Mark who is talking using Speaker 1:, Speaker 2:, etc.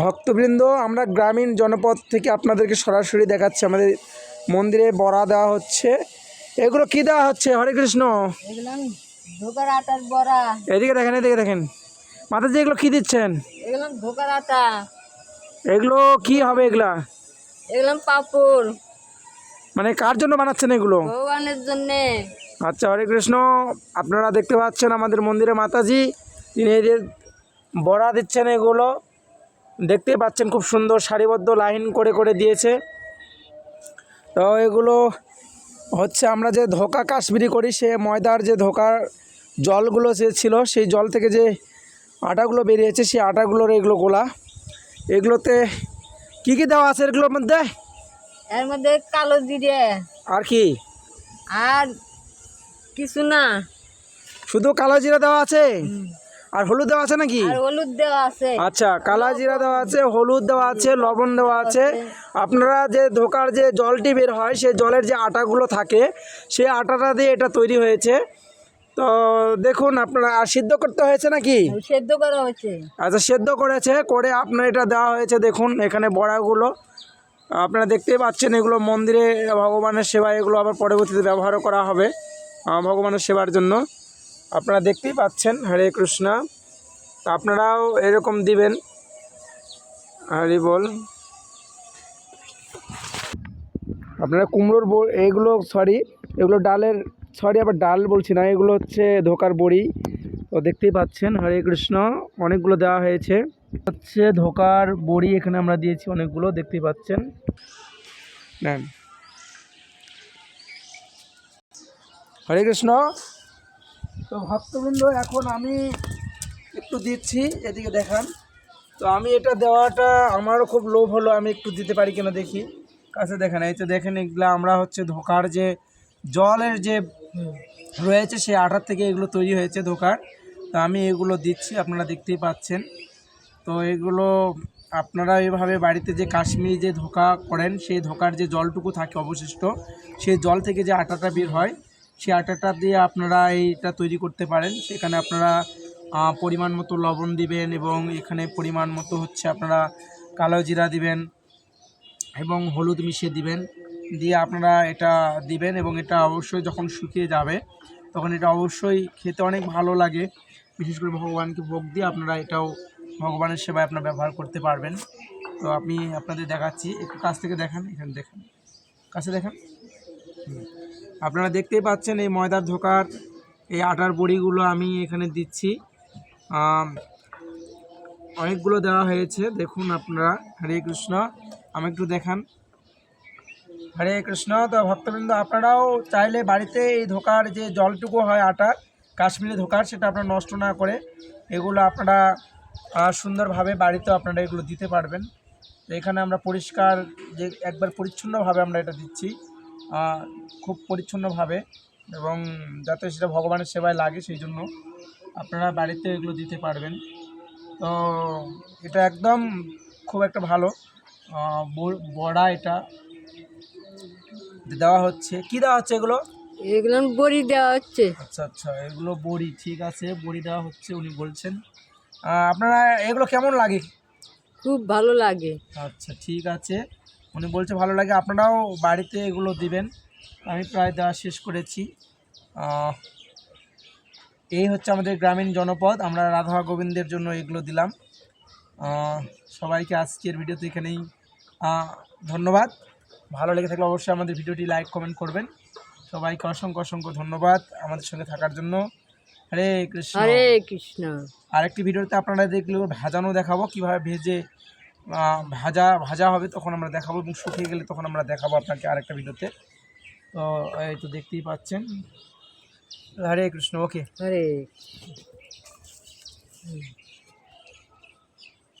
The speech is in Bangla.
Speaker 1: ভক্তবৃন্দ আমরা গ্রামীণ জনপদ থেকে আপনাদেরকে সরাসরি দেখাচ্ছি। আমাদের মন্দিরে বড়া দেওয়া হচ্ছে। এগুলো কি দেওয়া হচ্ছে? হরে কৃষ্ণ। এদিকে দেখেন এদিকে দেখেন। মাতাজি এগুলো কি দিচ্ছেন?
Speaker 2: এগুলো
Speaker 1: এগুলো কি হবে এগুলা?
Speaker 2: এগুলো পাপড়।
Speaker 1: মানে কার জন্য বানাচ্ছেন এগুলো?
Speaker 2: ভগবানের জন্যে।
Speaker 1: আচ্ছা হরে কৃষ্ণ আপনারা দেখতে পাচ্ছেন আমাদের মন্দিরে মাতাজি। তিনি এদের যে বড়া দিচ্ছেন এগুলো। দেখতে পাচ্ছেন খুব সুন্দর সারিবদ্ধ লাইন করে করে দিয়েছে। তো এগুলো হচ্ছে আমরা যে ধোকা কাশ্মীরি করি সে ময়দার যে ধোকার জলগুলো যে ছিল সেই জল থেকে যে আটাগুলো বেরিয়েছে সেই আটাগুলোর এগুলো গোলা। এগুলোতে কী কী দেওয়া আছে এগুলোর মধ্যে?
Speaker 2: এর মধ্যে কালো জিরে।
Speaker 1: আর কি?
Speaker 2: আর কিছু না।
Speaker 1: শুধু কালো জিরা দেওয়া আছে? আর হলুদ দেওয়া আছে নাকি?
Speaker 2: হলুদ দেওয়া আছে।
Speaker 1: আচ্ছা কালা জিরা দেওয়া আছে হলুদ দেওয়া আছে লবণ দেওয়া আছে। আপনারা যে ধোকার যে জলটি বের হয় সেই জলের যে আটাগুলো থাকে সেই আটাটা দিয়ে এটা তৈরি হয়েছে। তো দেখুন আপনারা আর সিদ্ধ করতে হয়েছে নাকি?
Speaker 2: সেদ্ধ করা হয়েছে।
Speaker 1: আচ্ছা সেদ্ধ করেছে করে আপনার এটা দেওয়া হয়েছে দেখুন এখানে বড়াগুলো। আপনারা দেখতেই পাচ্ছেন এগুলো মন্দিরে ভগবানের সেবা এগুলো আবার পরবর্তীতে ব্যবহারও করা হবে ভগবানের সেবার জন্য। আপনারা দেখতেই পাচ্ছেন, হরে কৃষ্ণা। আপনারাও এরকম দিবেন। হরি বল। আপনারা কুমড়োর বড়ি এগুলো সরি এগুলো ডালের সরি আবার ডাল বলছি না, এগুলো হচ্ছে ধোকার বড়ি। তো দেখতেই পাচ্ছেন, হরে কৃষ্ণ, অনেকগুলো দেওয়া হয়েছে। হচ্ছে ধোকার বড়ি এখানে আমরা দিয়েছি অনেকগুলো, দেখতেই পাচ্ছেন। নেন। হরে কৃষ্ণ তো ভক্তবৃন্দ, এখন আমি একটু দিচ্ছি, এদিকে দেখান। তো আমি এটা দেওয়াটা, আমারও খুব লোভ হলো, আমি একটু দিতে পারি কিনা দেখি। কাছে দেখেন, এই তো দেখেন, এগুলো আমরা হচ্ছে ধোকার যে জলের যে রয়েছে, সেই আটার থেকে এগুলো তৈরি হয়েছে ধোকার। তো আমি এগুলো দিচ্ছি, আপনারা দেখতেই পাচ্ছেন। তো এগুলো আপনারা এভাবে বাড়িতে যে কাশ্মীরি যে ধোকা করেন, সেই ধোকার যে জলটুকু থাকে অবশিষ্ট, সেই জল থেকে যে আটাটা বের হয় সেই আটাটা দিয়ে আপনারা এইটা তৈরি করতে পারেন। সেখানে আপনারা পরিমাণ মতো লবণ দিবেন এবং এখানে পরিমাণ মতো হচ্ছে আপনারা কালো জিরা দিবেন এবং হলুদ মিশিয়ে দিবেন। দিয়ে আপনারা এটা দিবেন এবং এটা অবশ্যই যখন শুকিয়ে যাবে, তখন এটা অবশ্যই খেতে অনেক ভালো লাগে। বিশেষ করে ভগবানকে ভোগ দিয়ে আপনারা এটাও ভগবানের সেবায় আপনারা ব্যবহার করতে পারবেন। তো আমি আপনাদের দেখাচ্ছি। একটু কাছ থেকে দেখান, এখানে দেখেন। কাছে দেখান। আপনারা দেখতেই পাচ্ছেন এই ময়দার ধোকার, এই আটার বড়িগুলো আমি এখানে দিচ্ছি। অনেকগুলো দেওয়া হয়েছে, দেখুন আপনারা। হরে কৃষ্ণ আমি একটু দেখান। হরে কৃষ্ণ, তো ভক্তবৃন্দ, আপনারাও চাইলে বাড়িতে এই ধোকার, যে জলটুকু হয় আটার কাশ্মীরি ধোকার, সেটা আপনারা নষ্ট না করে এগুলো আপনারা সুন্দরভাবে বাড়িতেও আপনারা এগুলো দিতে পারবেন। এখানে আমরা পরিষ্কার, যে একবার পরিচ্ছন্নভাবে আমরা এটা দিচ্ছি। খুব পরিচ্ছন্নভাবে এবং যাতে সেটা ভগবানের সেবায় লাগে সেই জন্য আপনারা বাড়িতে এগুলো দিতে পারবেন। তো এটা একদম খুব একটা ভালো। বড়া এটা। দেওয়া হচ্ছে। কি দেওয়া হচ্ছে এগুলো?
Speaker 2: এগুলো বড়ি দেওয়া হচ্ছে।
Speaker 1: আচ্ছা আচ্ছা। এগুলো বড়ি ঠিক আছে। বড়ি দেওয়া হচ্ছে উনি বলছেন। আপনারা এগুলো কেমন লাগে?
Speaker 2: খুব ভালো লাগে।
Speaker 1: আচ্ছা ঠিক আছে। উনি বলছে ভালো লাগে আপনারাও বাড়িতে এগুলো দিবেন। আমি প্রায় দেওয়া শেষ করেছি। এই হচ্ছে আমাদের গ্রামীণ জনপদ। আমরা রাধা গোবিন্দের জন্য এগুলো দিলাম। সবাইকে আজকের ভিডিওতে এখানেই ধন্যবাদ। ভালো লেগে থাকলে অবশ্যই আমাদের ভিডিওটি লাইক কমেন্ট করবেন। সবাইকে অসংখ্য অসংখ্য ধন্যবাদ আমাদের সঙ্গে থাকার জন্য। হরে কৃষ্ণ।
Speaker 2: হরে কৃষ্ণ।
Speaker 1: আরেকটি ভিডিওতে আপনারা দেখলে ভাজানো দেখাবো কীভাবে ভেজে ভাজা ভাজা হবে, তখন আমরা দেখাবো এবং শুকিয়ে গেলে তখন আমরা দেখাবো আপনাকে আরেকটা ভিডিওতে। তো, এই তো দেখতেই পাচ্ছেন। হরে কৃষ্ণ ওকে
Speaker 2: হরে।